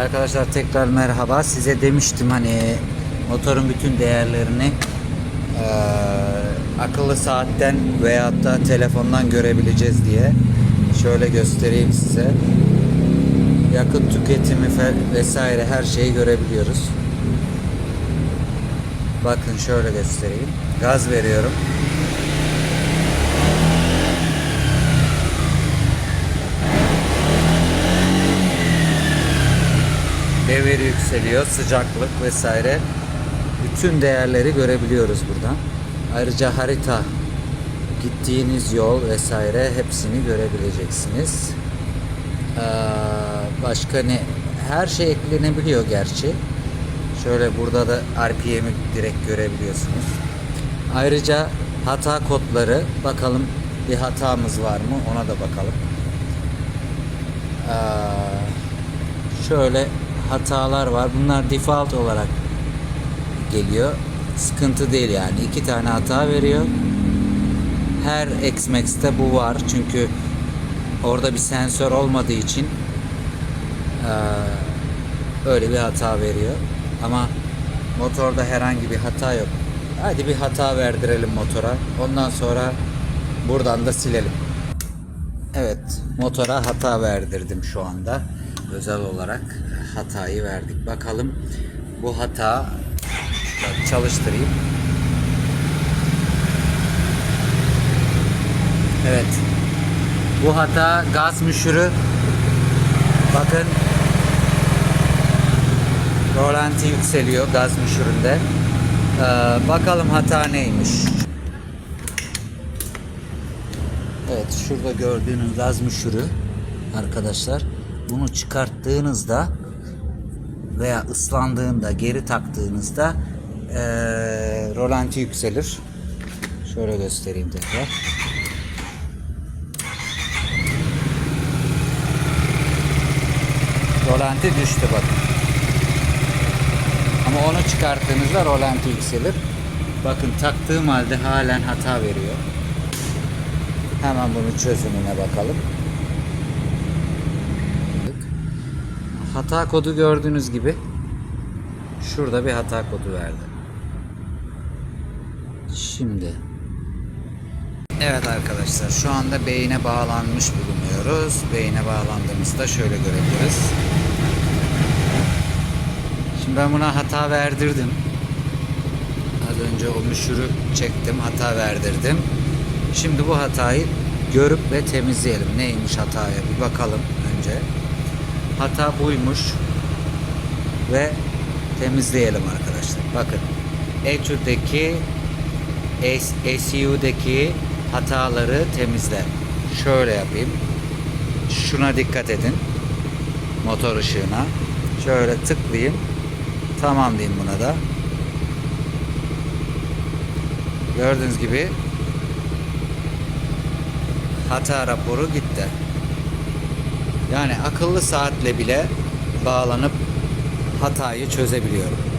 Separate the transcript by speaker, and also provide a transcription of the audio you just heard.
Speaker 1: Arkadaşlar tekrar merhaba. Size demiştim hani motorun bütün değerlerini eee, akıllı saatten veyahut da telefondan görebileceğiz diye. Şöyle göstereyim size. Yakıt tüketimi vesaire her şeyi görebiliyoruz. Bakın şöyle göstereyim. Gaz veriyorum. Devir yükseliyor, sıcaklık vesaire. Bütün değerleri görebiliyoruz buradan. Ayrıca harita, gittiğiniz yol vesaire hepsini görebileceksiniz. Ee, başka ne? Her şey eklenebiliyor gerçi. Şöyle burada da RPM'i direkt görebiliyorsunuz. Ayrıca hata kodları bakalım bir hatamız var mı ona da bakalım. Ee, şöyle hatalar var. Bunlar default olarak geliyor. Sıkıntı değil yani. iki tane hata veriyor. Her X-Max'te bu var. Çünkü orada bir sensör olmadığı için öyle bir hata veriyor. Ama motorda herhangi bir hata yok. Hadi bir hata verdirelim motora. Ondan sonra buradan da silelim. Evet, motora hata verdirdim şu anda. Özel olarak hatayı verdik. Bakalım bu hata çalıştırayım. Evet. Bu hata gaz müşürü. Bakın rolanti yükseliyor gaz müşüründe. Ee, bakalım hata neymiş. Evet şurada gördüğünüz gaz müşürü arkadaşlar bunu çıkarttığınızda veya ıslandığında geri taktığınızda eee rolanti yükselir. Şöyle göstereyim tekrar. Rolanti düştü bakın. Ama onu çıkarttığınızda rolanti yükselir. Bakın taktığım halde halen hata veriyor. Hemen bunun çözümüne bakalım. Hata kodu gördüğünüz gibi şurada bir hata kodu verdi. Şimdi Evet arkadaşlar şu anda beyine bağlanmış bulunuyoruz. Beyine bağlandığımızda şöyle görebiliriz. Şimdi ben buna hata verdirdim. Az önce o müşürü çektim, hata verdirdim. Şimdi bu hatayı görüp ve temizleyelim. Neymiş hataya bir bakalım önce. Hata buymuş ve temizleyelim arkadaşlar. Bakın Etü'deki SU'daki hataları temizle. Şöyle yapayım. Şuna dikkat edin. Motor ışığına. Şöyle tıklayayım. Tamam diyeyim buna da. Gördüğünüz gibi hata raporu gitti. Yani akıllı saatle bile bağlanıp hatayı çözebiliyorum.